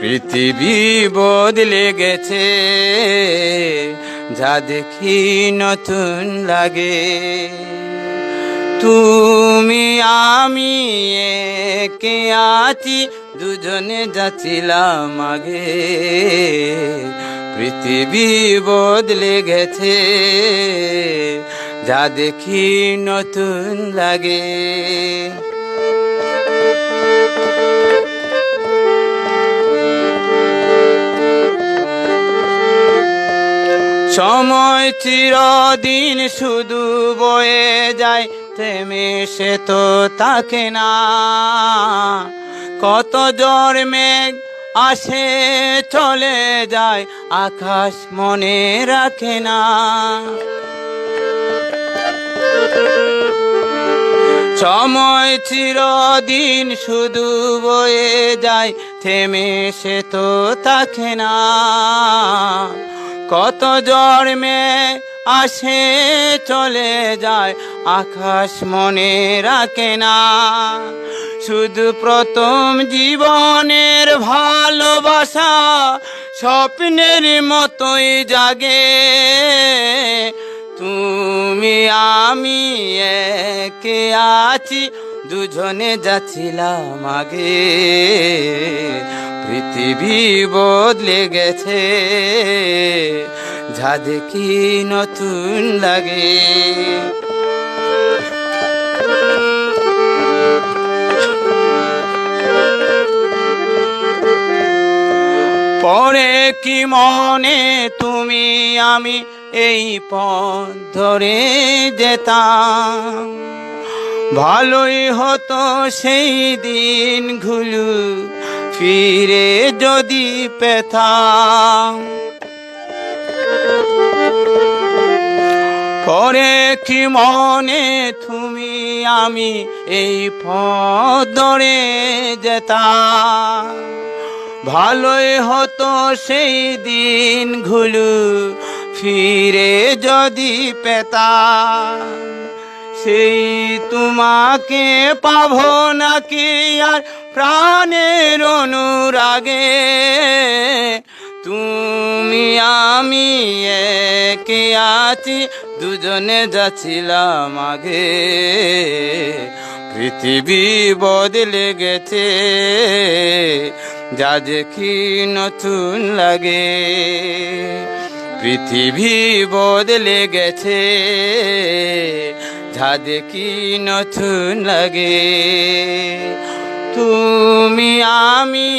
পৃথিবী বদলে গেছে, যা দেখি নতুন লাগে। তুমি, আমি একে আছি, দুজনে যাচ্ছিলাম আগে। পৃথিবী বদলে গেছে, যা দেখি নতুন লাগে। সময় চিরদিন শুধু বয়ে যায় থেমে সে তো তাকে না। কত জ্বর মেঘ আসে, চলে যায়, আকাশ মনে রাখে না। সময় চিরদিন শুধু বয়ে যায় থেমে সে তো তাকে না। কত জন্মে আসে, চলে যায়, আকাশ মনে রাখে না। শুধু প্রথম জীবনের ভালোবাসা, স্বপ্নের মতোই জাগে। তুমি, আমি একে আছি, দুজনে যাচ্ছিলাম আগে। পৃথিবী বদলে গেছে। যা দেখি নতুন লাগে। পরে কি মনে তুমি? আমি এই পথ ধরে যেতাম। ভালোই হতো সেই দিন দিনগুলো। ফিরে যদি পেতাম। পরে কি মনে তুমি আমি এই পথ ধরে যেতাম? ভালোই হতো সেই দিনগুলো ফিরে যদি পেতাম। সেই তোমাকে পাব নাকি আর প্রাণের অনুরাগে? তুমি, আমি একে আছি, দুজনে যাচ্ছিলাম আগে। পৃথিবী বদলে গেছে, যা দেখি নতুন লাগে। পৃথিবী বদলে গেছে যা দেখি নতুন লাগে। তুমি আমি